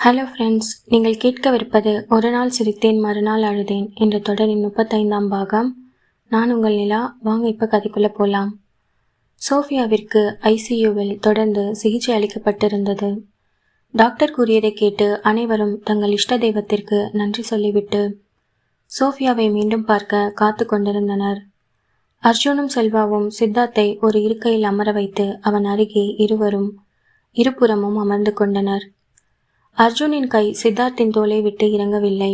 Hello friends நீங்கள் கேட்கவிருப்பது ஒரு நாள் சிரித்தேன் மறுநாள் அழுதேன் என்ற தொடரின் முப்பத்தைந்தாம் பாகம். நான் உங்கள் நிலா வாங்க இப்போ கதைக்குள்ளே போகலாம் சோஃபியாவிற்கு ஐசியூவில் தொடர்ந்து சிகிச்சை அளிக்கப்பட்டிருந்தது. டாக்டர் கூறியதை கேட்டு அனைவரும் தங்கள் இஷ்ட தெய்வத்திற்கு நன்றி சொல்லிவிட்டு சோஃபியாவை மீண்டும் பார்க்க காத்து கொண்டிருந்தனர். அர்ஜுனும் செல்வாவும் சித்தார்த்தை ஒரு இருக்கையில் அமர வைத்து அவன் அருகே இருவரும் இருபுறமும் அமர்ந்து கொண்டனர். அர்ஜுனின் கை சித்தார்த்தின் தோலை விட்டு இறங்கவில்லை.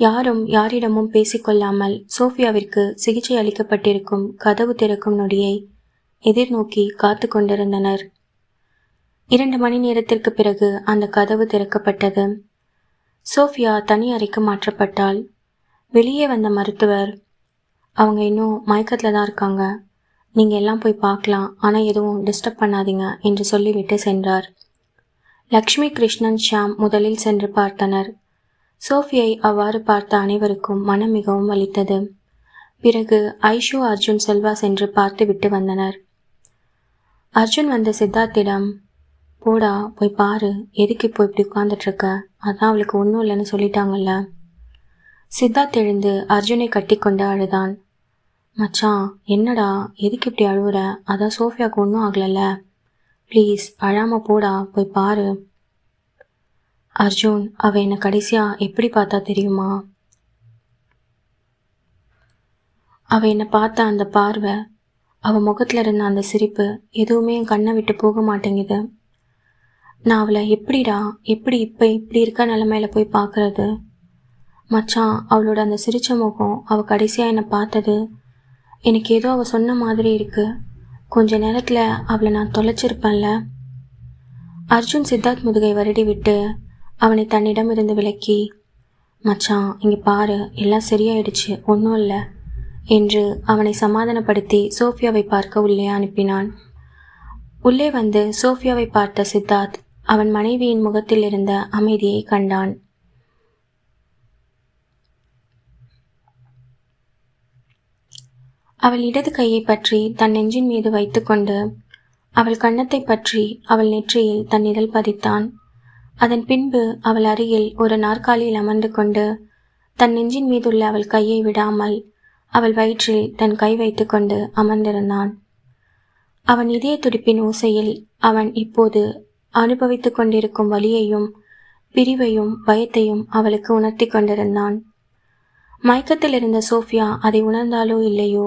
யாரும் யாரிடமும் பேசிக்கொள்ளாமல் சோஃபியாவிற்கு சிகிச்சை அளிக்கப்பட்டிருக்கும் கதவு திறக்கும் நொடியை எதிர்நோக்கி காத்து கொண்டிருந்தனர். இரண்டு மணி நேரத்திற்கு பிறகு அந்த கதவு திறக்கப்பட்டது. சோஃபியா தனி அறைக்கு மாற்றப்பட்டால் வெளியே வந்த மருத்துவர் அவங்க இன்னும் மயக்கத்தில் தான் இருக்காங்க. நீங்கள் எல்லாம் போய் பார்க்கலாம். ஆனால் எதுவும் டிஸ்டர்ப் பண்ணாதீங்க என்று சொல்லிவிட்டு சென்றார். லக்ஷ்மி கிருஷ்ணன் ஷாம் முதலில் சென்று பார்த்தனர். சோஃபியை அவ்வாறு பார்த்த அனைவருக்கும் மனம் மிகவும் வலித்தது. பிறகு ஐஷு அர்ஜுன் செல்வா சென்று பார்த்துவிட்டு வந்தனர். அர்ஜுன் வந்த சித்தார்த்திடம் போடா போய் பாரு எதுக்கு இப்போ இப்படி உட்காந்துட்ருக்க அதான் அவளுக்கு ஒன்றும் இல்லைன்னு சொல்லிட்டாங்கல்ல. சித்தார்த் எழுந்து அர்ஜுனை கட்டி கொண்டு அழுதான். மச்சான் என்னடா எதுக்கு இப்படி அழுவுற? அதான் சோஃபியாவுக்கு ஒன்றும் ஆகலல்ல. ப்ளீஸ் அழாமல் போடா போய் பாரு. அர்ஜுன் அவ என்னை கடைசியாக எப்படி பார்த்தா தெரியுமா? அவ என்னை பார்த்த அந்த பார்வை அவ முகத்தில் இருந்த அந்த சிரிப்பு எதுவுமே என் கண்ணை விட்டு போக மாட்டேங்குது. நான் அவளை எப்படிடா எப்படி இப்போ இப்படி இருக்க நிலமையில போய் பார்க்கறது? மச்சான் அவளோட அந்த சிரிச்ச முகம் அவள் கடைசியாக என்னை பார்த்தது எனக்கு ஏதோ அவள் சொன்ன மாதிரி இருக்குது கொஞ்ச நேரத்தில் அவளை நான் தொலைச்சிருப்பேன்ல. அர்ஜுன் சித்தார்த் முதுகை வருடி விட்டு அவனை தன்னிடம் இருந்து விலக்கி மச்சான் இங்கே பாரு எல்லாம் சரியாயிடுச்சு ஒன்றும் இல்லை என்று அவனை சமாதானப்படுத்தி சோஃபியாவை பார்க்க உள்ளே அனுப்பினான். உள்ளே வந்து சோஃபியாவை பார்த்த சித்தார்த் அவன் மனைவியின் முகத்தில் இருந்த அமைதியை கண்டான். அவள் இடது கையை பற்றி தன் நெஞ்சின் மீது வைத்துக்கொண்டு அவள் கன்னத்தை பற்றி அவள் நெற்றியில் தன் இதழ் பதித்தான். அதன் பின்பு அவள் அருகில் ஒரு நாற்காலியில் அமர்ந்து கொண்டு தன் நெஞ்சின் மீதுள்ள அவள் கையை விடாமல் அவள் வயிற்றில் தன் கை வைத்துக்கொண்டு அமர்ந்திருந்தான். அவன் இதய துடிப்பின் ஓசையில் அவன் இப்போது அனுபவித்துக் கொண்டிருக்கும் வலியையும் பிரிவையும் பயத்தையும் அவளுக்கு உணர்த்தி கொண்டிருந்தான். மயக்கத்தில் இருந்த சோஃபியா அதை உணர்ந்தாலோ இல்லையோ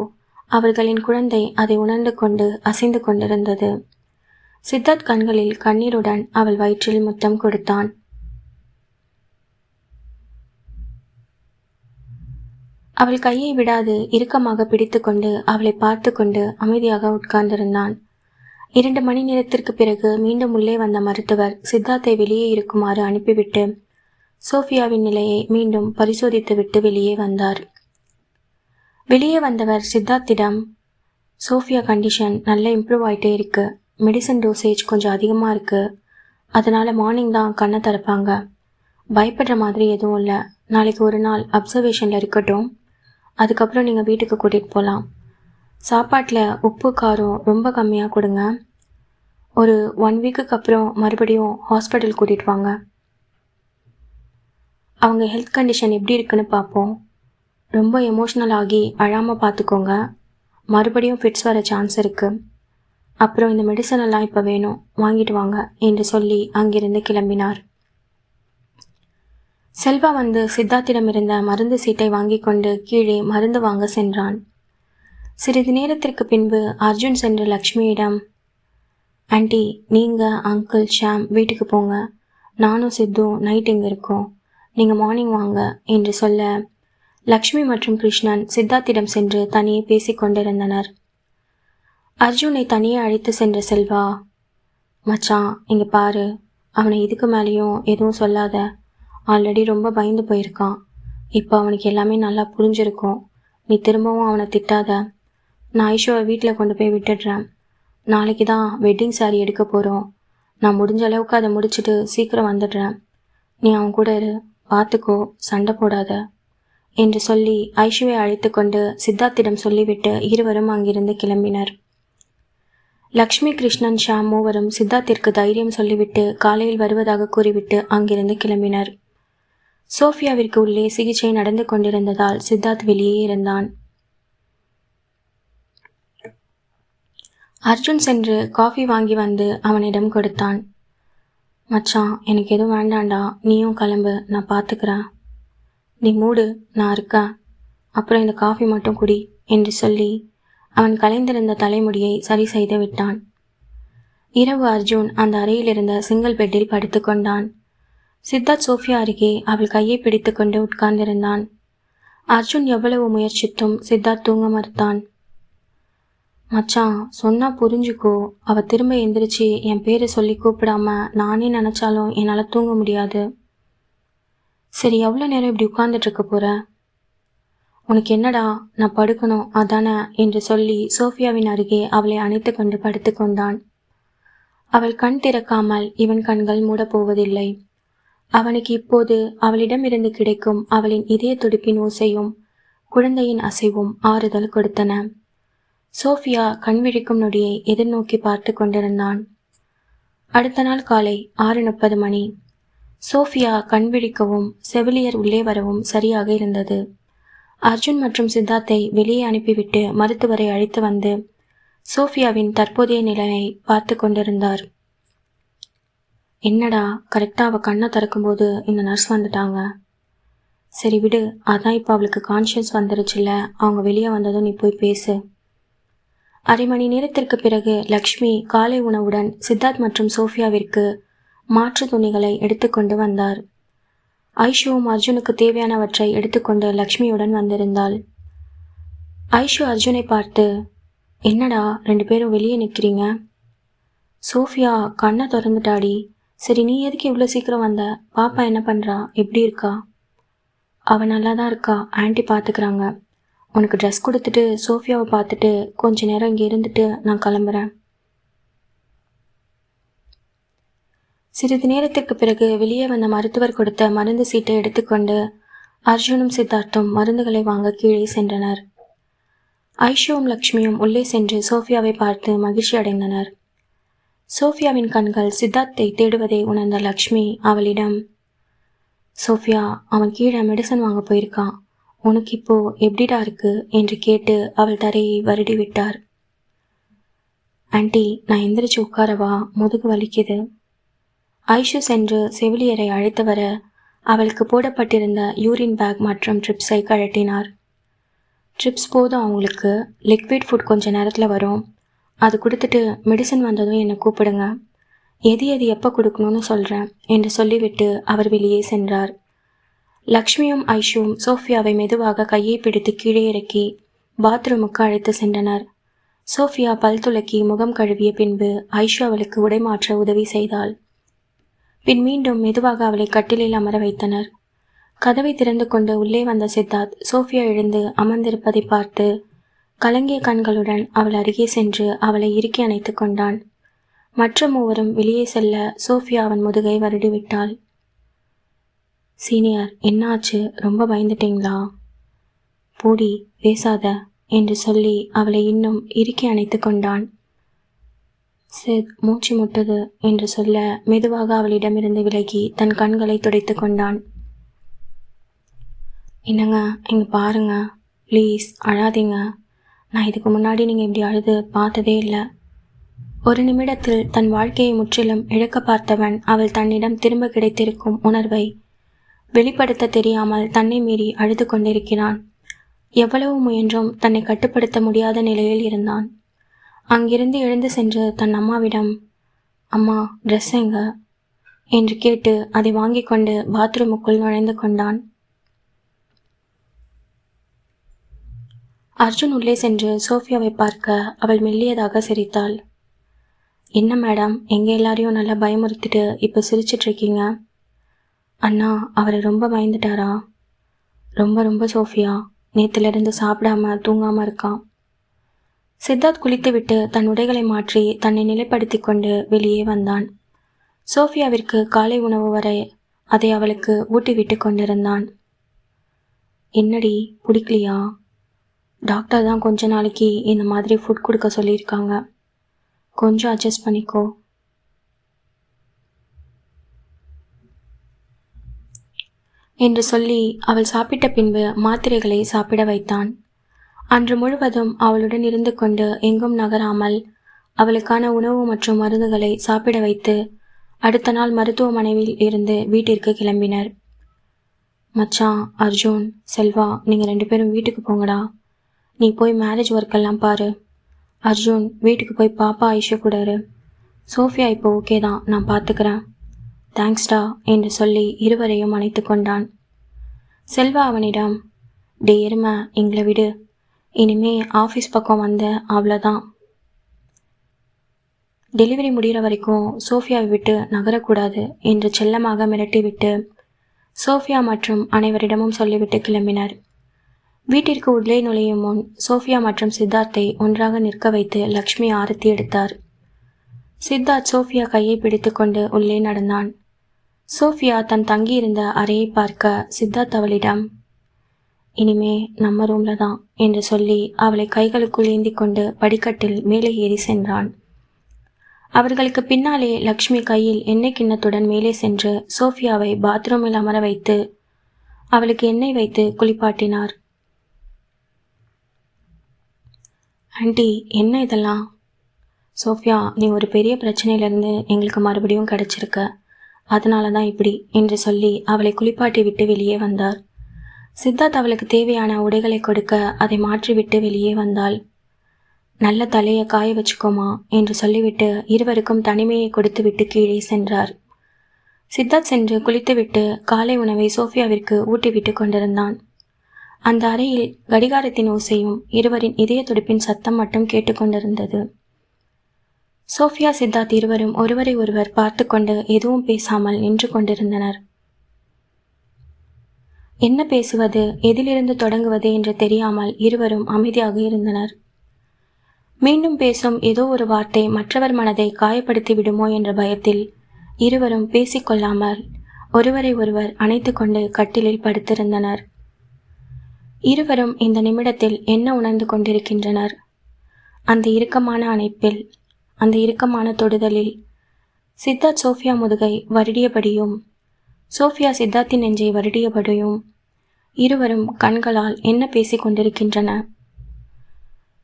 அவர்களின் குழந்தை அதை உணர்ந்து கொண்டு அசைந்து கொண்டிருந்தது. சித்தார்த் கண்களில் கண்ணீருடன் அவள் வயிற்றில் முத்தம் கொடுத்தான். அவள் கையை விடாது இறுக்கமாக பிடித்துக்கொண்டு அவளை பார்த்து கொண்டு அமைதியாக உட்கார்ந்திருந்தான். இரண்டு மணி நேரத்திற்கு பிறகு மீண்டும் உள்ளே வந்த மருத்துவர் சித்தார்த்தை வெளியே இருக்குமாறு அனுப்பிவிட்டு சோஃபியாவின் நிலையை மீண்டும் பரிசோதித்துவிட்டு வெளியே வந்தார். வெளியே வந்தவர் சித்தார்த்திடம் சோஃபியா கண்டிஷன் நல்லா இம்ப்ரூவ் ஆகிட்டே இருக்கு. மெடிசன் டோசேஜ் கொஞ்சம் அதிகமாக இருக்குது அதனால் மார்னிங் தான் கண்ணை திறப்பாங்க. பயப்படுற மாதிரி எதுவும் இல்லை. நாளைக்கு ஒரு நாள் அப்சர்வேஷனில் இருக்கட்டும். அதுக்கப்புறம் நீங்கள் வீட்டுக்கு கூட்டிகிட்டு போகலாம் சாப்பாட்டில் உப்பு காரம் ரொம்ப கம்மியாக கொடுங்க. ஒரு ஒன் வீக்குக்கு அப்புறம் மறுபடியும் ஹாஸ்பிட்டல் கூட்டிகிட்டு வாங்க. அவங்க ஹெல்த் கண்டிஷன் எப்படி இருக்குன்னு பார்ப்போம். ரொம்ப எமோஷ்னல் ஆகி அழாமல் பார்த்துக்கோங்க மறுபடியும் ஃபிட்ஸ் வர சான்ஸ் இருக்குது அப்புறம் இந்த மெடிசன் எல்லாம் இப்போ வேணும். வாங்கிட்டு வாங்க என்று சொல்லி அங்கிருந்து கிளம்பினார். செல்வா வந்து சித்தார்த்திடம் இருந்த மருந்து சீட்டை வாங்கி கொண்டு கீழே மருந்து வாங்க சென்றான். சிறிது நேரத்திற்கு பின்பு அர்ஜுன் சென்று லக்ஷ்மியிடம் ஆண்டி நீங்கள் அங்கிள் ஷாம் வீட்டுக்கு போங்க. நானும் சித்தும் நைட் இங்கே இருக்கோம். நீங்கள் மார்னிங் வாங்க என்று சொல்ல லக்ஷ்மி மற்றும் கிருஷ்ணன் சித்தார்த்திடம் சென்று தனியே பேசிக் கொண்டிருந்தனர். அர்ஜுனை தனியே அழைத்து சென்ற செல்வா மச்சான் இங்கே பாரு. அவனை இதுக்கு மேலேயும் எதுவும் சொல்லாத. ஆல்ரெடி ரொம்ப பயந்து போயிருக்கான். இப்போ அவனுக்கு எல்லாமே நல்லா புரிஞ்சிருக்கும். நீ திரும்பவும் அவனை திட்டாத. நான் ஐஷோவை வீட்டில் கொண்டு போய் விட்டுடுறேன். நாளைக்கு தான் வெட்டிங் சாரி எடுக்க போகிறோம் நான் முடிஞ்ச அளவுக்கு அதை முடிச்சுட்டு சீக்கிரம் வந்துடுறேன். நீ அவன் கூட இரு. பார்த்துக்கோ சண்டை போடாத. என்று சொல்லி ஐஷுவை அழைத்து கொண்டு சித்தார்த்திடம் சொல்லிவிட்டு இருவரும் அங்கிருந்து கிளம்பினர். லக்ஷ்மி கிருஷ்ணன் ஷாம் மூவரும் சித்தார்த்திற்கு தைரியம் சொல்லிவிட்டு காலையில் வருவதாக கூறிவிட்டு அங்கிருந்து கிளம்பினர். சோஃபியாவிற்கு உள்ளே சிகிச்சை நடந்து கொண்டிருந்ததால் சித்தார்த் வெளியே இருந்தான். அர்ஜுன் சென்று காஃபி வாங்கி வந்து அவனிடம் கொடுத்தான். மச்சான் எனக்கு எதுவும் வேண்டாண்டா நீயும் கிளம்பு. நான் பார்த்துக்கிறேன் நீ மூடு நான் இருக்கேன். அப்புறம் இந்த காஃபி மட்டும் குடி என்று சொல்லி அவன் கலைந்திருந்த தலைமுடியை சரி செய்து விட்டான். இரவு அர்ஜுன் அந்த அறையில் இருந்த சிங்கிள் பெட்டில் படுத்துக்கொண்டான் சித்தார்த் சோஃபியா அருகே அவள் கையை பிடித்துக்கொண்டு உட்கார்ந்திருந்தான். அர்ஜுன் எவ்வளவு முயற்சித்தும் சித்தார்த் தூங்க மறுத்தான். மச்சான் சொன்னா புரிஞ்சுக்கோ. அவ திரும்ப எந்திரிச்சு என் பேரை சொல்லி கூப்பிடாம நானே நினைச்சாலும் என்னால் தூங்க முடியாது. சரி எவ்வளோ நேரம் இப்படி உட்கார்ந்துட்டு போகிற உனக்கு என்னடா நான் படுக்கணும் அதானே என்று சொல்லி சோஃபியாவின் அருகே அவளை அணைத்து கொண்டு படுத்துக்கொண்டான் அவள் கண் திறக்காமல் இவன் கண்கள் மூடப்போவதில்லை அவனுக்கு இப்போது அவளிடமிருந்து கிடைக்கும் அவளின் இதய துடிப்பின் ஓசையும் குழந்தையின் அசைவும் ஆறுதல் கொடுத்தன. சோஃபியா கண் விழிக்கும் நொடியை எதிர்நோக்கி பார்த்து கொண்டிருந்தான். அடுத்த நாள் காலை ஆறு முப்பது மணி. சோஃபியா கண் விழிக்கவும் செவிலியர் உள்ளே வரவும் சரியாக இருந்தது. அர்ஜுன் மற்றும் சித்தார்த்தை வெளியே அனுப்பிவிட்டு மருத்துவரை அழைத்து வந்து சோஃபியாவின் தற்போதைய நிலையை பார்த்து கொண்டிருந்தார். என்னடா கரெக்டாக அவள் கண்ணை திறக்கும்போது இந்த நர்ஸ் வந்துட்டாங்க. சரி விடு அதான் இப்போ அவளுக்கு கான்ஷியஸ் வந்துருச்சுல்ல அவங்க வெளியே வந்ததும் நீ போய் பேசு. அரை மணி நேரத்திற்கு பிறகு லக்ஷ்மி காலை உணவுடன் சித்தார்த் மற்றும் சோஃபியாவிற்கு மாற்று துணிகளை எடுத்துக்கொண்டு வந்தார். ஐஷுவும் அர்ஜுனுக்கு தேவையானவற்றை எடுத்துக்கொண்டு லக்ஷ்மியுடன் வந்திருந்தாள். ஐஷு அர்ஜுனை பார்த்து என்னடா ரெண்டு பேரும் வெளியே நிற்கிறீங்க சோஃபியா கண்ணை திறந்துட்டாடி. சரி நீ எதுக்கு இவ்வளோ சீக்கிரம் வந்த? பாப்பா என்ன பண்ணுறா எப்படி இருக்கா? அவள் நல்லா தான் இருக்கா. ஆண்டி பார்த்துக்கிறாங்க உனக்கு ட்ரெஸ் கொடுத்துட்டு சோஃபியாவை பார்த்துட்டு கொஞ்ச நேரம் இங்கே இருந்துட்டு நான் கிளம்புறேன். சிறிது நேரத்திற்கு பிறகு வெளியே வந்த மருத்துவர் கொடுத்த மருந்து சீட்டை எடுத்துக்கொண்டு அர்ஜுனும் சித்தார்த்தும் மருந்துகளை வாங்க கீழே சென்றனர். ஐஷுவும் லக்ஷ்மியும் உள்ளே சென்று சோஃபியாவை பார்த்து மகிழ்ச்சி அடைந்தனர். சோஃபியாவின் கண்கள் சித்தார்த்தை தேடுவதை உணர்ந்த லக்ஷ்மி அவளிடம் சோஃபியா அவன் கீழே மெடிசன் வாங்க போயிருக்கான் உனக்கு இப்போ எப்படிடா இருக்கு? என்று கேட்டு அவள் தரையை வருடி விட்டார் ஆண்டி நான் எந்திரிச்சு உட்காரவா? முதுகு வலிக்குது. ஐஷு சென்று செவிலியரை அழைத்து வர அவளுக்கு போடப்பட்டிருந்த யூரின் பேக் மற்றும் ட்ரிப்ஸை கழட்டினார். ட்ரிப்ஸ் போதும் அவங்களுக்கு. லிக்விட் ஃபுட் கொஞ்ச நேரத்தில் வரும். அது கொடுத்துட்டு மெடிசன் வந்ததும் என்னை கூப்பிடுங்க. எது எது எப்போ கொடுக்கணும்னு சொல்கிறேன் என்று சொல்லிவிட்டு அவர் வெளியே சென்றார். லக்ஷ்மியும் ஐஷுவும் சோஃபியாவை மெதுவாக கையை பிடித்து கீழே இறக்கி பாத்ரூமுக்கு அழைத்து சென்றனர். சோஃபியா பல் துலக்கி முகம் கழுவிய பின்பு ஐஷு அவளுக்கு உடை மாற்ற உதவி செய்தாள். பின் மீண்டும் மெதுவாக அவளை கட்டிலில் அமர வைத்தனர். கதவை திறந்து கொண்டு உள்ளே வந்த சித்தார்த் சோஃபியா எழுந்து அமர்ந்திருப்பதை பார்த்து கலங்கிய கண்களுடன் அவள் அருகே சென்று அவளை இறுக்கி அணைத்து கொண்டான் மற்ற மூவரும் வெளியே செல்ல சோஃபியா அவன் முதுகை வருடிவிட்டாள். சீனியர் என்னாச்சு? ரொம்ப பயந்துட்டீங்களா? பூடி பேசாத என்று சொல்லி அவளை இன்னும் இறுக்கி அணைத்து கொண்டான். சேத் மூச்சு முட்டது என்று சொல்ல மெதுவாக அவளிடமிருந்து விலகி தன் கண்களை துடைத்து கொண்டான். என்னங்க இங்கே பாருங்க. ப்ளீஸ் அழாதீங்க. நான் இதுக்கு முன்னாடி நீங்கள் இப்படி அழுது பார்த்ததே இல்லை. ஒரு நிமிடத்தில் தன் வாழ்க்கையை முற்றிலும் இழக்க பார்த்தவன் அவள் தன்னிடம் திரும்ப கிடைத்திருக்கும் உணர்வை வெளிப்படுத்த தெரியாமல் தன்னை மீறி அழுது கொண்டிருக்கிறான். எவ்வளவு முயன்றும் தன்னை கட்டுப்படுத்த முடியாத நிலையில் இருந்தான். அங்கிருந்து எழுந்து சென்று தன் அம்மாவிடம் அம்மா ட்ரெஸ் எங்க? என்று கேட்டு அதை வாங்கி கொண்டு பாத்ரூமுக்குள் நுழைந்து கொண்டான். அர்ஜுன் உள்ளே சென்று சோஃபியாவை பார்க்க அவள் மெல்லியதாக சிரித்தாள். என்ன மேடம் எங்கே எல்லாரையும் நல்லா பயமுறுத்திட்டு இப்போ சிரிச்சிட்ருக்கீங்க? அண்ணா அவரை ரொம்ப பயந்துட்டாரா? ரொம்ப ரொம்ப சோஃபியா. நேற்றுலேருந்து சாப்பிடாம தூங்காமல் இருக்கான். சித்தார்த் குளித்துவிட்டு தன் உடைகளை மாற்றி தன்னை நிலைப்படுத்தி கொண்டு வெளியே வந்தான். சோஃபியாவிற்கு காலை உணவு வரை அதை அவளுக்கு ஊட்டிவிட்டு கொண்டிருந்தான். என்னடி பிடிக்கலையா டாக்டர் தான் கொஞ்ச நாளைக்கு இந்த மாதிரி ஃபுட் கொடுக்க சொல்லியிருக்காங்க. கொஞ்சம் அட்ஜஸ்ட் பண்ணிக்கோ. என்று சொல்லி அவள் சாப்பிட்ட பின்பு மாத்திரைகளை சாப்பிட வைத்தான். அன்று முழுவதும் அவளுடன் இருந்து கொண்டு எங்கும் நகராமல் அவளுக்கான உணவு மற்றும் மருந்துகளை சாப்பிட வைத்து அடுத்த நாள் மருத்துவமனையில் இருந்து வீட்டிற்கு கிளம்பினர். மச்சான் அர்ஜுன் செல்வா நீங்கள் ரெண்டு பேரும் வீட்டுக்கு போங்கடா. நீ போய் மேரேஜ் ஒர்க்கெல்லாம் பாரு. அர்ஜுன் வீட்டுக்கு போய் பாப்பா ஐஷு கூட இரு. சோஃபியா இப்போ ஓகே தான் நான் பார்த்துக்கிறேன் தேங்க்ஸ்டா என்று சொல்லி இருவரையும் அணைத்து கொண்டான். செல்வா அவனிடம் டே எருமை எங்களை விடு. இனிமே ஆஃபீஸ் பக்கம் வந்த அவ்வளோதான் டெலிவரி முடிகிற வரைக்கும் சோஃபியாவை விட்டு நகரக்கூடாது என்று செல்லமாக மிரட்டிவிட்டு சோஃபியா மற்றும் அனைவரிடமும் சொல்லிவிட்டு கிளம்பினார். வீட்டிற்கு உள்ளே நுழையும் முன் சோஃபியா மற்றும் சித்தார்த்தை ஒன்றாக நிற்க வைத்து லக்ஷ்மி ஆரத்தி எடுத்தார். சித்தார்த் சோஃபியா கையை பிடித்துக்கொண்டு உள்ளே நடந்தான். சோஃபியா தன் தங்கியிருந்த அறையை பார்க்க சித்தார்த் அவளிடம் இனிமே நம்ம ரூம்ல தான் என்று சொல்லி அவளை கைகளுக்குள் ஏந்தி கொண்டு படிக்கட்டில் மேலே ஏறி சென்றான் அவர்களுக்கு பின்னாலே லக்ஷ்மி கையில் எண்ணெய் கிண்ணத்துடன் மேலே சென்று சோஃபியாவை பாத்ரூமில் அமர வைத்து அவளுக்கு எண்ணெய் வைத்து குளிப்பாட்டினார். ஆண்டி என்ன இதெல்லாம்? சோஃபியா நீ ஒரு பெரிய பிரச்சனையிலேருந்து எங்களுக்கு மறுபடியும் கிடச்சிருக்க. அதனால தான் இப்படி என்று சொல்லி அவளை குளிப்பாட்டி விட்டு வெளியே வந்தார். சித்தார்த் அவளுக்கு தேவையான உடைகளை கொடுக்க அதை மாற்றிவிட்டு வெளியே வந்தாள். நல்ல தலையை காய வச்சுக்கோமா என்று சொல்லிவிட்டு இருவருக்கும் தனிமையை கொடுத்துவிட்டு கீழே சென்றார். சித்தார்த் சென்று குளித்துவிட்டு காலை உணவை சோஃபியாவிற்கு ஊட்டிவிட்டு கொண்டிருந்தான். அந்த அறையில் கடிகாரத்தின் ஓசையும் இருவரின் இதய துடிப்பின் சத்தம் மட்டும் கேட்டுக்கொண்டிருந்தது சோஃபியா சித்தார்த் இருவரும் ஒருவரை ஒருவர் பார்த்து கொண்டு எதுவும் பேசாமல் நின்று கொண்டிருந்தனர். என்ன பேசுவது எதிலிருந்து தொடங்குவது என்று தெரியாமல் இருவரும் அமைதியாக இருந்தனர். மீண்டும் பேசும் ஏதோ ஒரு வார்த்தை மற்றவர் மனதை காயப்படுத்தி விடுமோ என்ற பயத்தில் இருவரும் பேசிக்கொள்ளாமல் ஒருவரை ஒருவர் அணைத்து கொண்டு கட்டிலில் படுத்திருந்தனர். இருவரும் இந்த நிமிடத்தில் என்ன உணர்ந்து கொண்டிருக்கின்றனர்? அந்த இறுக்கமான அணைப்பில் அந்த இறுக்கமான தொடுதலில் சித்தார்த் சோஃபியா முதுகை வருடியபடியும் சோஃபியா சித்தார்த்தின் நெஞ்சை வருடியபடியும் இருவரும் கண்களால் என்ன பேசிக் கொண்டிருக்கின்றன?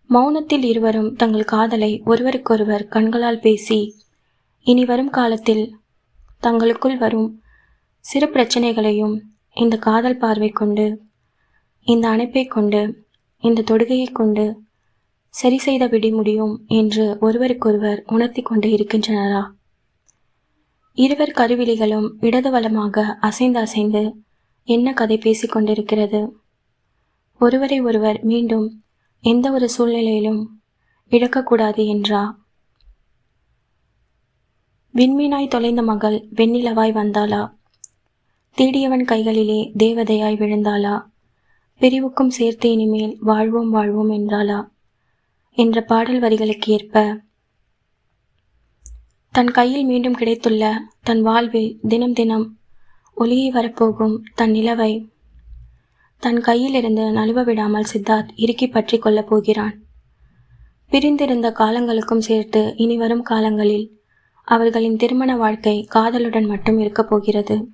மௌனத்தில் இருவரும் தங்கள் காதலை ஒருவருக்கொருவர் கண்களால் பேசி இனி வரும் காலத்தில் தங்களுக்குள் வரும் சிறு பிரச்சனைகளையும் இந்த காதல் பார்வை கொண்டு இந்த அணைப்பை கொண்டு இந்த தொடுகையை கொண்டு சரி செய்த விடி முடியும் என்று ஒருவருக்கொருவர் உணர்த்தி கொண்டு இருக்கின்றனரா? இருவர் கருவிழிகளும் இடது வலமாக அசைந்து அசைந்து என்ன கதை பேசிக் கொண்டிருக்கிறது? ஒருவரை ஒருவர் மீண்டும் எந்த ஒரு சூழ்நிலையிலும் இழக்கக்கூடாது என்றா? விண்மீனாய் தொலைந்த மகள் வெண்ணிலவாய் வந்தாளா? தேடியவன் கைகளிலே தேவதையாய் விழுந்தாளா? பிரிவுக்கும் சேர்த்து இனிமேல் வாழ்வோம் வாழ்வோம் என்றாளா? என்ற பாடல் வரிகளுக்கு ஏற்ப தன் கையில் மீண்டும் கிடைத்துள்ள தன் வாழ்வில் தினம் தினம் ஒளியை வரப்போகும் தன் நிலவை தன் கையிலிருந்து நழுவ விடாமல் சித்தார்த் இறுக்கி பற்றி கொள்ளப் போகிறான். பிரிந்திருந்த காலங்களுக்கும் சேர்த்து இனி வரும் காலங்களில் அவர்களின் திருமண வாழ்க்கை காதலுடன் மட்டும் இருக்கப் போகிறது.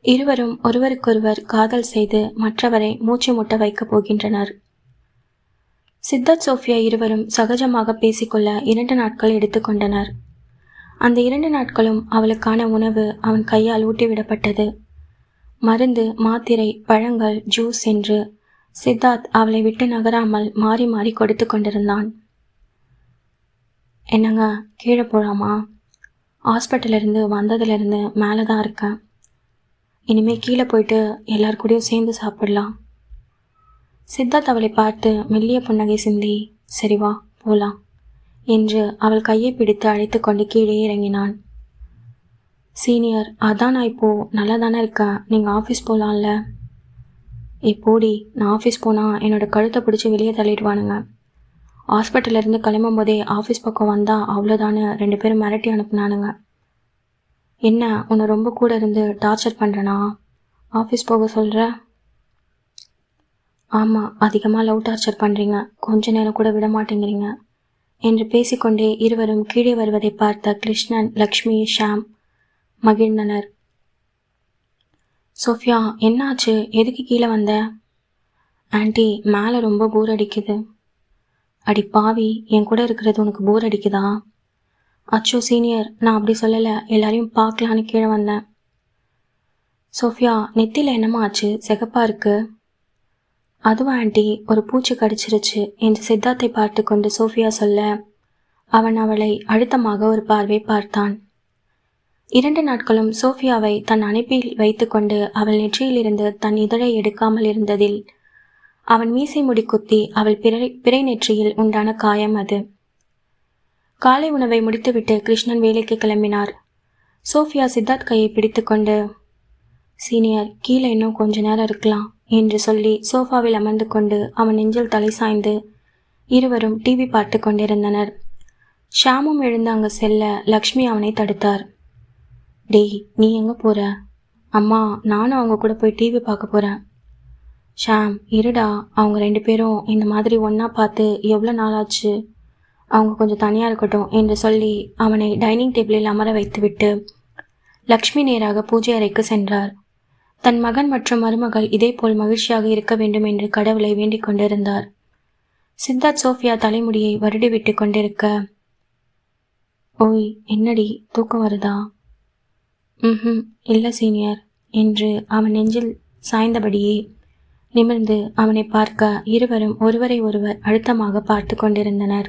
இருவரும் ஒருவருக்கொருவர் காதல் செய்து மற்றவரை மூச்சு முட்ட வைக்கப் போகின்றனர். சித்தார்த் சோஃபியா இருவரும் சகஜமாக பேசிக்கொள்ள இரண்டு நாட்கள் எடுத்துக்கொண்டனர். அந்த இரண்டு நாட்களும் அவளுக்கான உணவு அவன் கையால் ஊட்டிவிடப்பட்டது. மருந்து மாத்திரை பழங்கள் ஜூஸ் என்று சித்தார்த் அவளை விட்டு நகராமல் மாறி மாறி கொடுத்து கொண்டிருந்தான். என்னங்க கீழே போகலாமா ஹாஸ்பிட்டலேருந்து வந்ததுலேருந்து மேலே தான் இருக்கேன். இனிமேல் கீழே போயிட்டு எல்லார் கூடயும் சேர்ந்து சாப்பிடலாம். சித்தார்த் அவளை பார்த்து மெல்லிய புன்னகை சிந்தி சரி வா போகலாம் என்று அவள் கையை பிடித்து அழைத்து கொண்டு கீழே இறங்கினான் சீனியர் அதான் நான் இப்போது நல்லா தானே இருக்கேன் நீங்கள் ஆஃபீஸ் போகலாம்ல இப்போடி நான் ஆஃபீஸ் போனால் என்னோடய கழுத்தை பிடிச்சி வெளியே தள்ளிடுவானுங்க. ஹாஸ்பிட்டலேருந்து கிளம்பும் போதே ஆஃபீஸ் பக்கம் வந்தால் அவ்வளோதானே ரெண்டு பேரும் மிரட்டி அனுப்புனானுங்க. என்ன உன்னை ரொம்ப கூட இருந்து டார்ச்சர் பண்ணுறனா ஆஃபீஸ் போக சொல்கிற ஆமாம் அதிகமாக லவ் டார்ச்சர் பண்ணுறீங்க கொஞ்ச நேரம் கூட விட மாட்டேங்கிறீங்க. என்று பேசிக்கொண்டே இருவரும் கீழே வருவதை பார்த்த கிருஷ்ணன் லக்ஷ்மி ஷாம் மகிழ்ந்தனர். சோஃபியா என்னாச்சு? எதுக்கு கீழே வந்த? ஆண்டி மேலே ரொம்ப போர் அடிக்குது. அடி பாவி என் கூட இருக்கிறது உனக்கு போர் அடிக்குதா? அச்சோ சீனியர் நான் அப்படி சொல்லலை. எல்லாரையும் பார்க்கலான்னு கீழே வந்தேன். சோஃபியா நெத்தியில் என்னம்மா ஆச்சு? செகப்பாக இருக்குது அதுவும் ஆண்டி. ஒரு பூச்சி கடிச்சிருச்சு. என்று சித்தார்த்தை பார்த்து கொண்டு சோஃபியா சொல்ல அவன் அவளை அழுத்தமாக ஒரு பார்வை பார்த்தான். இரண்டு நாட்களும் சோஃபியாவை தன் அணைப்பில் வைத்துக்கொண்டு அவள் நெற்றியிலிருந்து தன் இதழை எடுக்காமல் இருந்ததில் அவன் மீசை முடி குத்தி அவள் பிறை பிறை நெற்றியில் உண்டான காயம் அது. காலை உணவை முடித்துவிட்டு கிருஷ்ணன் வேலைக்கு கிளம்பினார். சோஃபியா சித்தார்த் கையை பிடித்துக்கொண்டு சீனியர் கீழே இன்னும் கொஞ்ச நேரம் இருக்கலாம். என்று சொல்லி சோஃபாவில் அமர்ந்து கொண்டு அவன் நெஞ்சில் தலை சாய்ந்து இருவரும் டிவி பார்த்து கொண்டிருந்தனர். ஷாமும் எழுந்து அங்கே செல்ல லக்ஷ்மி அவனை தடுத்தார். டேய் நீ எங்கே போற? அம்மா நானும் அவங்க கூட போய் டிவி பார்க்க போகிறேன் ஷாம் இருடா. அவங்க ரெண்டு பேரும் இந்த மாதிரி ஒன்றா பார்த்து எவ்வளோ நாளாச்சு? அவங்க கொஞ்சம் தனியாக இருக்கட்டும் என்று சொல்லி அவனை டைனிங் டேபிளில் அமர வைத்துவிட்டு லக்ஷ்மி நேராக பூஜை அறைக்கு சென்றார். தன் மகன் மற்றும் மருமகள் இதேபோல் மகிழ்ச்சியாக இருக்க வேண்டும் என்று கடவுளை வேண்டிக் கொண்டிருந்தார். சித்தார்த் சோஃபியா தலைமுடியை வருடிவிட்டு கொண்டிருக்க ஓய் என்னடி தூக்கம் வருதா? ம் இல்லை சீனியர் என்று அவன் நெஞ்சில் சாய்ந்தபடியே நிமிர்ந்து அவனை பார்க்க இருவரும் ஒருவரை ஒருவர் அழுத்தமாக பார்த்து கொண்டிருந்தனர்.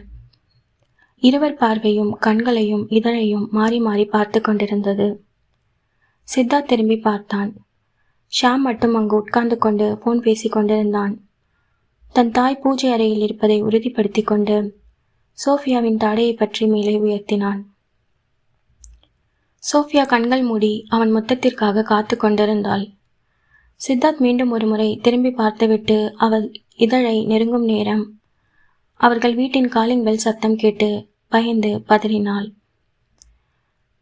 இருவர் பார்வையும் கண்களையும் இதழையும் மாறி மாறி பார்த்து கொண்டிருந்தது. சித்தார்த் திரும்பி பார்த்தான். ஷாம் மட்டும் அங்கு உட்கார்ந்து கொண்டு ஃபோன் பேசி கொண்டிருந்தான். தன் தாய் பூஜை அறையில் இருப்பதை உறுதிப்படுத்தி கொண்டு சோஃபியாவின் தாடையை பற்றி மேலே உயர்த்தினான். சோஃபியா கண்கள் மூடி அவன் மொத்தத்திற்காக காத்து கொண்டிருந்தாள். சித்தார்த் மீண்டும் ஒரு முறை திரும்பி பார்த்துவிட்டு அவள் இதழை நெருங்கும் நேரம் அவர்கள் வீட்டின் காலிங் பெல் சத்தம் கேட்டு பயந்து பதறினாள்.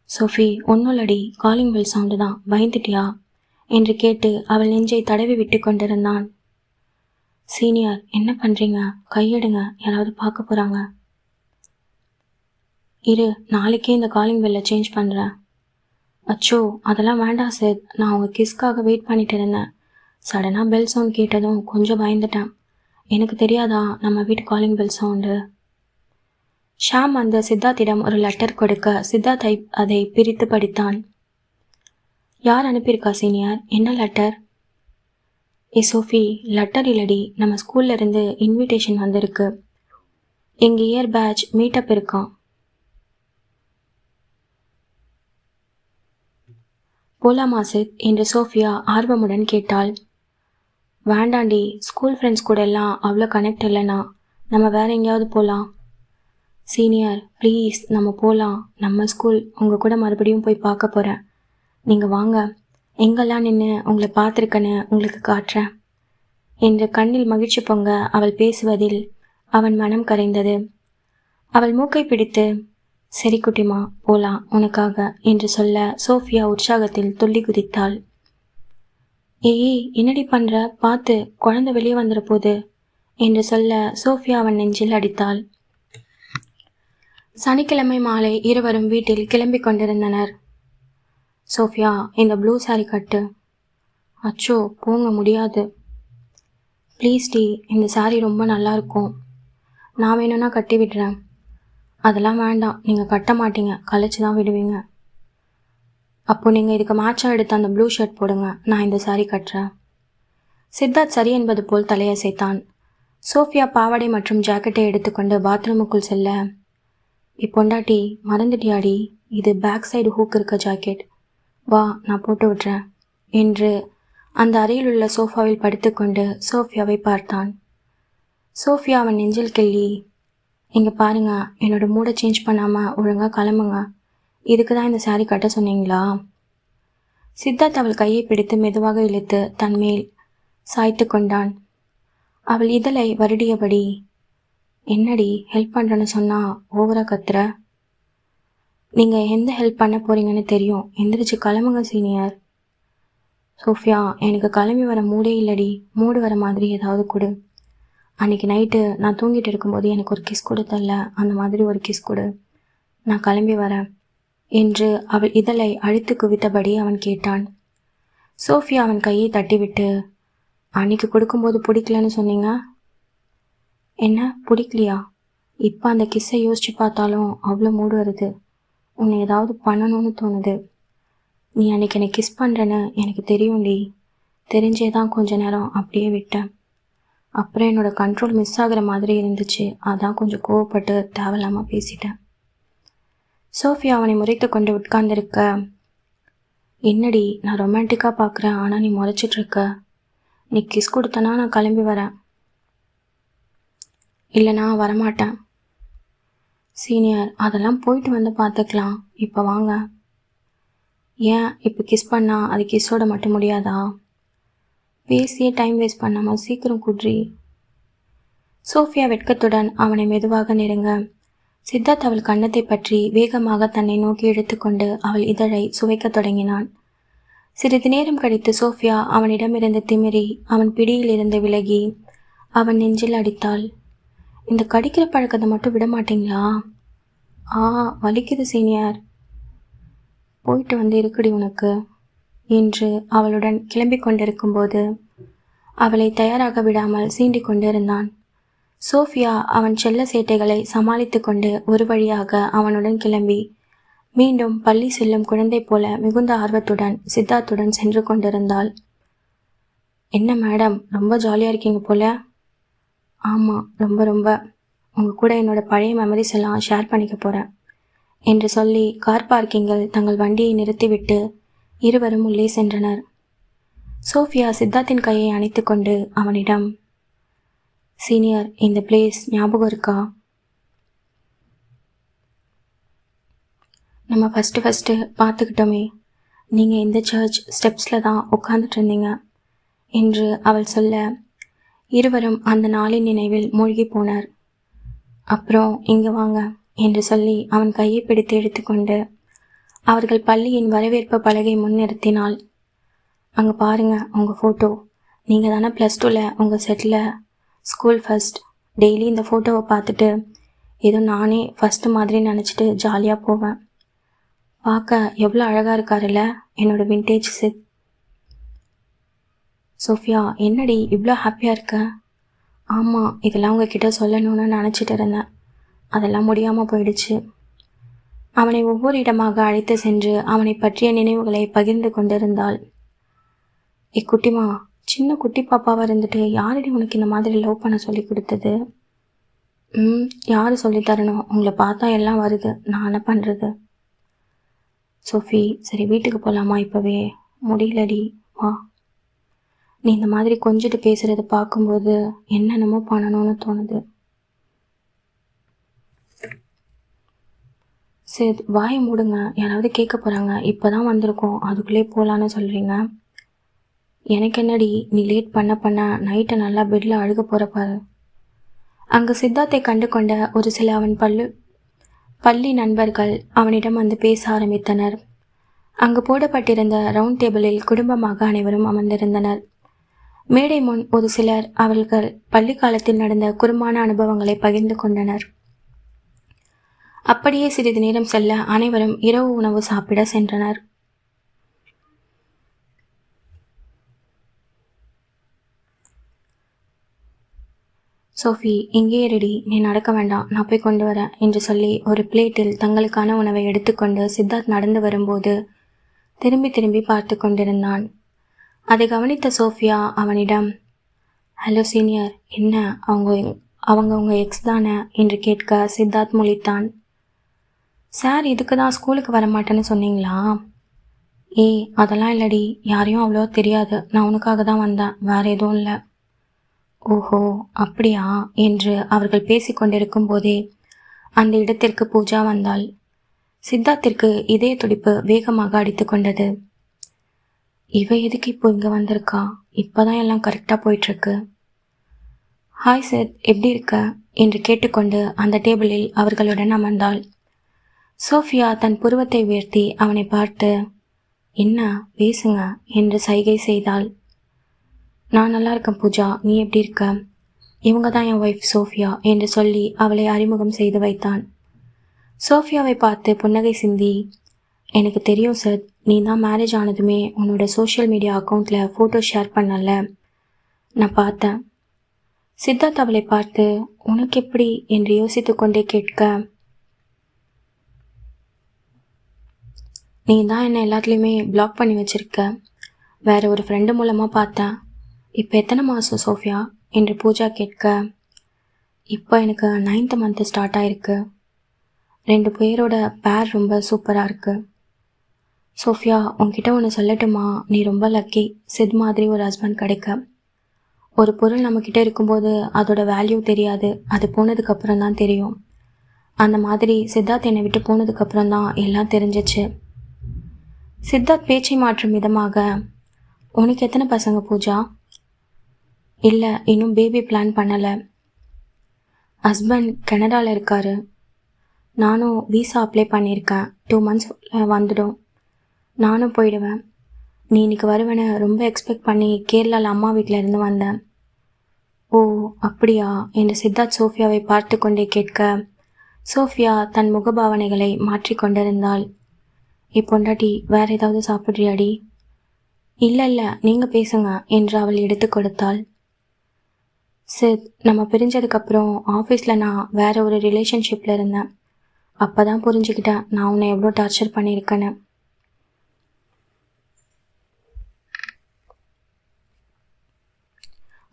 சோஃபி ஒன்னுலடி காலிங் பெல் சவுண்டு தான். பயந்துட்டியா? என்று கேட்டு அவள் நெஞ்சை தடவி விட்டு கொண்டிருந்தான். சீனியர் என்ன பண்ணுறீங்க கையெடுங்க. யாராவது பார்க்க போகிறாங்க இரு நாளைக்கே இந்த காலிங் பெல்லை சேஞ்ச் பண்ணுறேன் அச்சோ அதெல்லாம் வேண்டாம் சார் நான் உங்கள் கிஸ்க்காக வெயிட் பண்ணிட்டு இருந்தேன். சடனாக பெல் சவுண்ட் கேட்டதும் கொஞ்சம் பயந்துட்டேன். எனக்கு தெரியாதா நம்ம வீட்டு காலிங் பெல் சவுண்டு ஷாம் அந்த சித்தார்த்திடம் ஒரு லெட்டர் கொடுக்க சித்தார்த் அதை பிரித்து படித்தான். யார் அனுப்பியிருக்கா சீனியர் என்ன லெட்டர் ஏ சோஃபி லெட்டர் இல்லடி. நம்ம ஸ்கூல்ல இருந்து இன்விடேஷன் வந்திருக்கு. எங்கள் இயர் பேட்ச் மீட்டப் இருக்கான் போலாமா சித்? என்று சோஃபியா ஆர்வமுடன் கேட்டாள். வேண்டாண்டி ஸ்கூல் ஃப்ரெண்ட்ஸ் கூட எல்லாம் அவ்வளோ கனெக்ட் இல்லைனா நம்ம வேற எங்கேயாவது போகலாம் சீனியர் ப்ளீஸ் நம்ம போகலாம் நம்ம ஸ்கூல் உங்கள் கூட மறுபடியும் போய் பார்க்க போகிறேன் நீங்கள் வாங்க. எங்கெல்லாம் நின்று உங்களை பார்த்துருக்கன்னு உங்களுக்கு காட்டுறேன். என்று கண்ணில் மகிழ்ச்சி பொங்க அவள் பேசுவதில் அவன் மனம் கரைந்தது. அவள் மூக்கை பிடித்து சரி குட்டிமா போலாம் உனக்காக என்று சொல்ல சோஃபியா உற்சாகத்தில் துள்ளி குதித்தாள். ஏய் என்னடி பண்ற? பார்த்து குழந்தை வெளியே வந்துட போது என்று சொல்ல சோஃபியா அவன் நெஞ்சில் அடித்தாள். சனிக்கிழமை மாலை இருவரும் வீட்டில் கிளம்பிக் கொண்டிருந்தனர். சோஃபியா இந்த ப்ளூ சாரி கட்டு. அச்சோ போங்க முடியாது. ப்ளீஸ் டி இந்த சாரீ ரொம்ப நல்லாயிருக்கும் நான் வேணும்னா கட்டி விடுறேன். அதெல்லாம் வேண்டாம். நீங்கள் கட்ட மாட்டீங்க. கழிச்சு தான் விடுவீங்க. அப்போது நீங்கள் இதுக்கு மேட்சாக எடுத்து அந்த ப்ளூ ஷர்ட் போடுங்க. நான் இந்த சாரீ கட்டுறேன். சித்தார்த் சரி என்பது போல் தலையசைத்தான் சோஃபியா பாவாடை மற்றும் ஜாக்கெட்டை எடுத்துக்கொண்டு பாத்ரூமுக்குள் செல்ல. இப்பொண்டாட்டி மறந்துட்டியாடி இது பேக் சைடு ஹூக் இருக்க ஜாக்கெட் வா நான் போட்டு விட்றேன் என்று அந்த அறையில் உள்ள சோஃபாவில் படுத்துக்கொண்டு சோஃபியாவை பார்த்தான். சோஃபியா அவன் நெஞ்சில் கிள்ளி இங்கே பாருங்க என்னோட மூடை சேஞ்ச் பண்ணாமல் ஒழுங்காக கிளம்புங்க. இதுக்கு தான் இந்த சாரீ கட்ட சொன்னீங்களா? சித்தார்த் அவள் கையை பிடித்து மெதுவாக இழுத்து தன் மேல் சாய்த்து கொண்டான். அவள் இதழை வருடியபடி என்னடி ஹெல்ப் பண்ணுறேன்னு சொன்னால் ஓவராக கத்துற? நீங்கள் எந்த ஹெல்ப் பண்ண போகிறீங்கன்னு தெரியும். எந்திரிச்சு கிளம்புங்க சீனியர் சோஃபியா எனக்கு கிளம்பி வர மூடே இல்லடி. மூடு வர மாதிரி ஏதாவது கொடு. அன்னைக்கு நைட்டு நான் தூங்கிட்டு இருக்கும்போது எனக்கு ஒரு கிஸ் கூட தரல. அந்த மாதிரி ஒரு கிஸ் கொடு. நான் கிளம்பி வரேன். என்று அவள் இதழை அழித்து குவித்தபடி அவன் கேட்டான். சோஃபியா அவன் கையை தட்டிவிட்டு அன்னைக்கு கொடுக்கும்போது பிடிக்கலன்னு சொன்னீங்க? என்ன? பிடிக்கலையா? இப்போ அந்த கிஸ்ஸை யோசிச்சு பார்த்தாலும் அவ்வளோ மூடு வருது. உன்னை ஏதாவது பண்ணணும்னு தோணுது. நீ அன்றைக்கி என்னை கிஸ் பண்ணுறேன்னு எனக்கு தெரியும்டி. தெரிஞ்சே தான் கொஞ்ச நேரம் அப்படியே விட்டேன். அப்புறம் என்னோடய கண்ட்ரோல் மிஸ் ஆகிற மாதிரி இருந்துச்சு. அதான் கொஞ்சம் கோவப்பட்டு தேவையில்லாமல் பேசிட்டேன். சோஃபியா அவனை முறைத்து கொண்டு உட்கார்ந்துருக்க. என்னடி நான் ரொமான்டிக்காக பார்க்குறேன் ஆனால் நீ முறைச்சிட்ருக்க நீ கிஸ் கொடுத்தனா நான் கிளம்பி வரேன். இல்லைனா வரமாட்டேன். சீனியர் அதெல்லாம் போயிட்டு வந்து பார்த்துக்கலாம். இப்போ வாங்க. ஏன் இப்போ கிஸ் பண்ணால் அது கிஸ்ஸோட மட்டும் முடியாதா? பேசியே டைம் வேஸ்ட் பண்ணாமல் சீக்கிரம் குட்ரி சோஃபியா வெட்கத்துடன் அவனை மெதுவாக நெருங்க. சித்தார்த் அவள் கன்னத்தை பற்றி வேகமாக தன்னை நோக்கி இழுத்துக்கொண்டு அவள் இதழை சுவைக்கத் தொடங்கினான். சிறிது நேரம் கழித்து சோஃபியா அவனிடமிருந்து திமிரி அவன் பிடியில் இருந்து விலகி அவன் நெஞ்சில் அடித்தாள். இந்த கடிக்கிற பழக்கத்தை மட்டும் விட மாட்டீங்களா? ஆ வலிக்குது சீனியர். போயிட்டு வந்து இருக்குடி உனக்கு. என்று அவளுடன் கிளம்பி கொண்டிருக்கும்போது அவளை தயாராக விடாமல் சீண்டிக் கொண்டிருந்தான். சோஃபியா அவன் செல்ல சேட்டைகளை சமாளித்து கொண்டு ஒரு வழியாக அவனுடன் கிளம்பி மீண்டும் பள்ளி செல்லும் குழந்தை போல மிகுந்த ஆர்வத்துடன் சித்தார்த்துடன் சென்று கொண்டிருந்தாள். என்ன மேடம் ரொம்ப ஜாலியாக இருக்கீங்க போல. ஆமாம் ரொம்ப ரொம்ப. உங்கள் கூட என்னோட பழைய மெமரிஸ் எல்லாம் ஷேர் பண்ணிக்க போகிறேன் என்று சொல்லி கார் பார்க்கிங்கில் தங்கள் வண்டியை நிறுத்திவிட்டு இருவரும் உள்ளே சென்றனர். சோஃபியா சித்தார்த்தின் கையை அணைத்து கொண்டு அவனிடம் சீனியர் இந்த பிளேஸ் ஞாபகம் இருக்கா? நம்ம ஃபஸ்ட்டு ஃபஸ்ட்டு பார்த்துக்கிட்டோமே. நீங்கள் இந்த சர்ச் ஸ்டெப்ஸில் தான் உட்காந்துட்டு இருந்தீங்க என்று அவள் சொல்ல இருவரும் அந்த நாளின் நினைவில் மூழ்கி போனார். அப்புறம் இங்கே வாங்க என்று சொல்லி அவன் கையை பிடித்து எடுத்துக்கொண்டு அவர்கள் பள்ளியின் வரவேற்பு பலகை முன்னிறுத்தினாள். அங்கே பாருங்க உங்கள் ஃபோட்டோ நீங்கள் தானே ப்ளஸ் டூவில் உங்கள் செட்டில் ஸ்கூல் ஃபஸ்ட் டெய்லி இந்த ஃபோட்டோவை பார்த்துட்டு ஏதோ நானே ஃபஸ்ட்டு மாதிரி நினச்சிட்டு ஜாலியாக போவேன். பார்க்க எவ்வளோ அழகாக இருக்காருல்ல என்னோடய வின்டேஜ் செட் சோஃபியா என்னடி இவ்வளோ ஹாப்பியாக இருக்க? ஆமாம் இதெல்லாம் உங்ககிட்ட சொல்லணும்னு நினச்சிட்டு இருந்தேன். அதெல்லாம் முடியாமல் போயிடுச்சு. அவனை ஒவ்வொரு இடமாக அழைத்து சென்று அவனை பற்றிய நினைவுகளை பகிர்ந்து கொண்டிருந்தாள். இக்குட்டிமா சின்ன குட்டி பாப்பாவாக இருந்துட்டு யாரடி உனக்கு இந்த மாதிரி லவ் பண்ண சொல்லி கொடுத்தது? ம் யார் சொல்லித்தரணும் உங்களை பார்த்தா எல்லாம் வருது. நான் என்ன பண்ணுறது சோஃபி சரி வீட்டுக்கு போகலாமா இப்போவே? முடியலடி வா. நீ இந்த மாதிரி கொஞ்சிட்டு பேசுகிறத பார்க்கும்போது என்னென்னமோ பண்ணணும்னு தோணுது. சரி வாயை மூடுங்க. யாராவது கேட்க போகிறாங்க இப்போ தான் வந்திருக்கோம். அதுக்குள்ளே போகலான்னு சொல்கிறீங்க எனக்கு என்னடி நீ லேட் பண்ண பண்ண நைட்டை நல்லா பெட்டில் அழுக போகிற பாரு. அங்கே சித்தார்த்தை கண்டு கொண்ட ஒரு சில அவன் பல்லு பள்ளி நண்பர்கள் அவனிடம் வந்து பேச ஆரம்பித்தனர். அங்கு போடப்பட்டிருந்த ரவுண்ட் டேபிளில் குடும்பமாக அனைவரும் அமர்ந்திருந்தனர். மேடை முன் ஒரு சிலர் அவர்கள் பள்ளி காலத்தில் நடந்த குறுமான அனுபவங்களை பகிர்ந்து கொண்டனர். அப்படியே சிறிது நேரம் செல்ல அனைவரும் இரவு உணவு சாப்பிட சென்றனர். சோஃபி இங்கே ரெடி. நீ நடக்க வேண்டாம். நான் போய் கொண்டு வரேன் என்று சொல்லி ஒரு பிளேட்டில் தங்களுக்கான உணவை எடுத்துக்கொண்டு சித்தார்த் நடந்து வரும்போது திரும்பி திரும்பி பார்த்து கொண்டிருந்தான். அதை கவனித்த சோஃபியா அவனிடம் ஹலோ சீனியர் என்ன? அவங்க அவங்க உங்கள் எக்ஸ் தானே? என்று கேட்க சித்தார்த் முழித்தான். சார் இதுக்கு தான் ஸ்கூலுக்கு வரமாட்டேன்னு சொன்னீங்களா? ஏய் அதெல்லாம் இல்லடி. யாரையும் அவ்வளோ தெரியாது. நான் உனக்காக தான் வந்தேன். வேற எதுவும் இல்லை. ஓஹோ அப்படியா? என்று அவர்கள் பேசிக்கொண்டிருக்கும் போதே அந்த இடத்திற்கு பூஜா வந்தாள். சித்தார்த்திற்கு இதய துடிப்பு வேகமாக அடித்து கொண்டது. இவ எதுக்கு இப்போ இங்கே வந்திருக்கா? இப்போதான் எல்லாம் கரெக்டாக போயிட்டுருக்கு. ஹாய் சார் எப்படி இருக்க? என்று கேட்டுக்கொண்டு அந்த டேபிளில் அவர்களுடன் அமர்ந்தாள். சோஃபியா தன் புருவத்தை உயர்த்தி அவனை பார்த்து என்ன பேசுங்க என்று சைகை செய்தாள். நான் நல்லா இருக்கேன் பூஜா. நீ எப்படி இருக்க? இவங்க தான் என் ஒய்ஃப் சோஃபியா என்று சொல்லி அவளை அறிமுகம் செய்து வைத்தான். சோஃபியாவை பார்த்து புன்னகை சிந்தி எனக்கு தெரியும் சார் நீ தான் மேரேஜ் ஆனதுமே உன்னோட சோஷியல் மீடியா அக்கௌண்ட்டில் ஃபோட்டோ ஷேர் பண்ணல. நான் பார்த்தேன். சித்தார்த் அவளை பார்த்து உனக்கு எப்படி? என்று யோசித்து கொண்டே கேட்க நீ தான் என்னை எல்லாத்துலேயுமே பிளாக் பண்ணி வச்சிருக்க. வேற ஒரு ஃப்ரெண்டு மூலமாக பார்த்தேன். இப்போ எத்தனை மாதம் சோஃபியா? என்று பூஜா கேட்க இப்போ எனக்கு நைன்த் மந்த்து ஸ்டார்ட் ஆயிருக்கு. ரெண்டு பேரோட பேர் ரொம்ப சூப்பராக இருக்குது சோஃபியா உன்கிட்ட ஒன்று சொல்லட்டுமா? நீ ரொம்ப லக்கி சித் மாதிரி ஒரு ஹஸ்பண்ட் கிடைக்க. ஒரு பொருள் நம்மக்கிட்ட இருக்கும்போது அதோட வேல்யூ தெரியாது. அது போனதுக்கப்புறம் தான் தெரியும். அந்த மாதிரி சித்தார்த் என்னை விட்டு போனதுக்கப்புறம் தான் எல்லாம் தெரிஞ்சிச்சு. சித்தார்த் பேச்சை மாற்றும் விதமாக உனக்கு எத்தனை பசங்க பூஜா? இல்லை இன்னும் பேபி பிளான் பண்ணலை. ஹஸ்பண்ட் கனடாவில் இருக்காரு. நானும் விசா அப்ளை பண்ணியிருக்கேன். டூ மந்த்ஸ் வந்துடும். நானும் போயிடுவேன். நீ இன்னைக்கு வருவேன்னு ரொம்ப எக்ஸ்பெக்ட் பண்ணி கேரளாவில் அம்மா வீட்டில் இருந்து வந்தேன். ஓ அப்படியா? என்று சித்தார்த் சோஃபியாவை பார்த்து கொண்டே கேட்க சோஃபியா தன் முகபாவனைகளை மாற்றிக்கொண்டிருந்தாள் இப்பொண்டாட்டி வேற ஏதாவது சாப்பிட்றியாடி? இல்லை இல்லை நீங்கள் பேசுங்க என்று அவள் எடுத்து கொடுத்தாள். சித் நம்ம பிரிஞ்சதுக்கப்புறம் ஆஃபீஸில் நான் வேற ஒரு ரிலேஷன்ஷிப்பில் இருந்தேன். அப்போ தான் புரிஞ்சுக்கிட்டேன் நான் உன்னை எவ்வளோ டார்ச்சர் பண்ணியிருக்கேன்னு.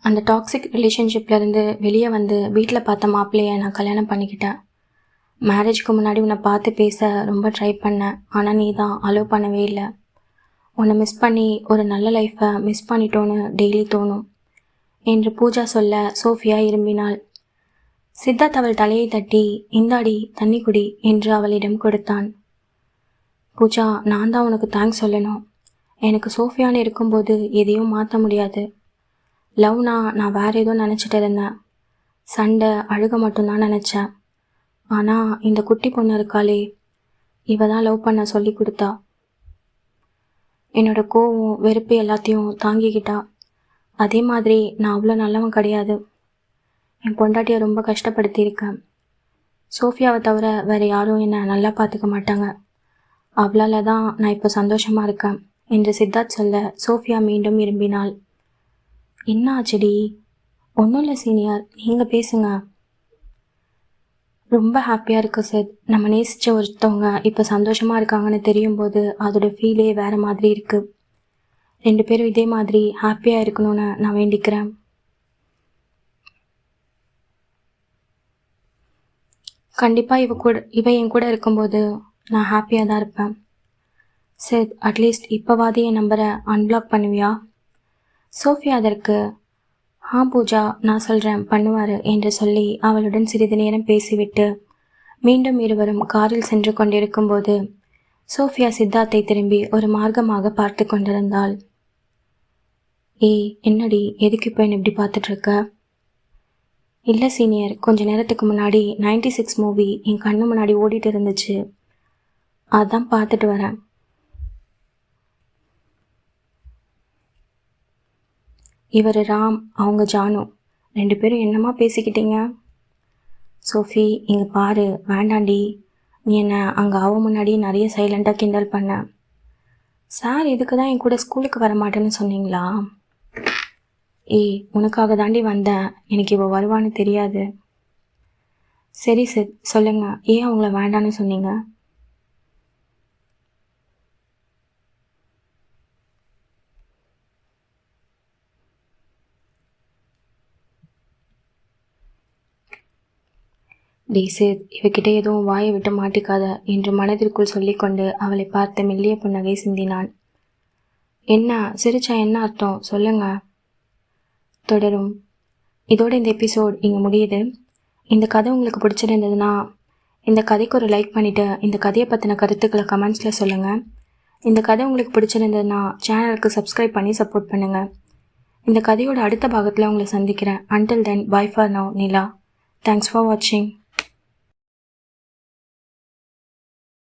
அந்த டாக்ஸிக் ரிலேஷன்ஷிப்லேருந்து வெளியே வந்து வீட்டில் பார்த்த மாப்பிள்ளையை நான் கல்யாணம் பண்ணிக்கிட்டேன். மேரேஜ்க்கு முன்னாடி உன்னை பார்த்து பேச ரொம்ப ட்ரை பண்ணேன். ஆனால் நீ தான் அலோவ் பண்ணவே இல்லை. உன்னை மிஸ் பண்ணி ஒரு நல்ல லைஃப்பை மிஸ் பண்ணிட்டோன்னு டெய்லி தோணும். என்று பூஜா சொல்ல சோஃபியா இரும்பினாள் சித்தார்த் அவள் தலையை தட்டி இந்தாடி தண்ணி குடி என்று அவளிடம் கொடுத்தான். பூஜா நான் தான் உனக்கு தேங்க்ஸ் சொல்லணும். எனக்கு சோஃபியான்னு இருக்கும்போது எதையும் மாற்ற முடியாது. லவ்னா நான் வேற ஏதோ நினச்சிட்டு இருந்தேன். சண்டை அழுக மட்டும்தான் நினச்சேன். ஆனால் இந்த குட்டி பொண்ணு இருக்காளே இவ தான் லவ் பண்ண சொல்லி கொடுத்தா. என்னோட கோவம் வெறுப்பு எல்லாத்தையும் தாங்கிக்கிட்டா. அதே மாதிரி நான் அவ்வளோ நல்லவன் கிடையாது. என் பொண்டாட்டியை ரொம்ப கஷ்டப்படுத்தியிருக்கேன். சோஃபியாவை தவிர வேறு யாரும் என்னை நல்லா பார்த்துக்க மாட்டாங்க. அவளால் தான் நான் இப்போ சந்தோஷமாக இருக்கேன் என்று சித்தார்த் சொல்ல சோஃபியா மீண்டும் விரும்பினாள். என்ன ஆச்சுடி ஒன்றும் இல்லை சீனியர் நீங்கள் பேசுங்க. ரொம்ப ஹாப்பியாக இருக்கும் சார் நம்ம நேசித்த ஒருத்தவங்க இப்போ சந்தோஷமாக இருக்காங்கன்னு தெரியும் போது அதோட ஃபீலே வேறு மாதிரி இருக்குது ரெண்டு பேரும் இதே மாதிரி ஹாப்பியாக இருக்கணும்னு நான் வேண்டிக்கிறேன். கண்டிப்பாக இவ கூட இவ என் கூட இருக்கும்போது நான் ஹாப்பியாக தான் இருப்பேன். சார் அட்லீஸ்ட் இப்போவாது என் நம்பரை அன்பிளாக் பண்ணுவியா? சோஃபியா அதற்கு ஆ பூஜா நான் சொல்கிறேன் பண்ணுவார் என்று சொல்லி அவளுடன் சிறிது நேரம் பேசிவிட்டு மீண்டும் இருவரும் காரில் சென்று கொண்டிருக்கும்போது சோஃபியா சித்தார்த்தை திரும்பி ஒரு மார்க்கமாக பார்த்து கொண்டிருந்தாள். ஏய் என்னடி எதுக்கு இப்போ இப்படி பார்த்துட்ருக்க? இல்லை சீனியர் கொஞ்ச நேரத்துக்கு முன்னாடி நைன்டி சிக்ஸ் மூவி என் கண்ணு முன்னாடி ஓடிட்டு இருந்துச்சு. அதான் பார்த்துட்டு வரேன். இவர் ராம் அவங்க ஜானு. ரெண்டு பேரும் என்னம்மா பேசிக்கிட்டீங்க? சோஃபி இங்கே பாரு வேண்டாண்டி. நீ என்னை அங்கே அவ முன்னாடி நிறைய சைலண்ட்டாக கிண்டல் பண்ண. சார் இதுக்கு தான் என் கூட ஸ்கூலுக்கு வர மாட்டேன்னு சொன்னீங்களா? ஏய் உனக்காக தாண்டி வந்தேன். எனக்கு இவள் வருவான்னு தெரியாது. சரி சார் சொல்லுங்கள் ஏன் அவங்கள வேண்டான்னு சொன்னீங்க? டேசேத் இவகிட்ட எதுவும் வாயை விட்டு மாட்டிக்காத என்று மனதிற்குள் சொல்லிக்கொண்டு அவளை பார்த்து மெல்லிய புன்னகை சிந்தினான். என்ன சிரிச்சா என்ன அர்த்தம்? சொல்லுங்க. தொடரும். இதோட இந்த எபிசோட் இங்கே முடியுது. இந்த கதை உங்களுக்கு பிடிச்சிருந்ததுன்னா இந்த கதைக்கு ஒரு லைக் பண்ணிவிட்டு இந்த கதையை பற்றின கருத்துக்களை கமெண்ட்ஸில் சொல்லுங்கள் இந்த கதை உங்களுக்கு பிடிச்சிருந்ததுன்னா சேனலுக்கு சப்ஸ்கிரைப் பண்ணி சப்போர்ட் பண்ணுங்கள் இந்த கதையோட அடுத்த பாகத்தில் உங்களை சந்திக்கிறேன். Until then bye for now Nila. Thanks for வாட்சிங்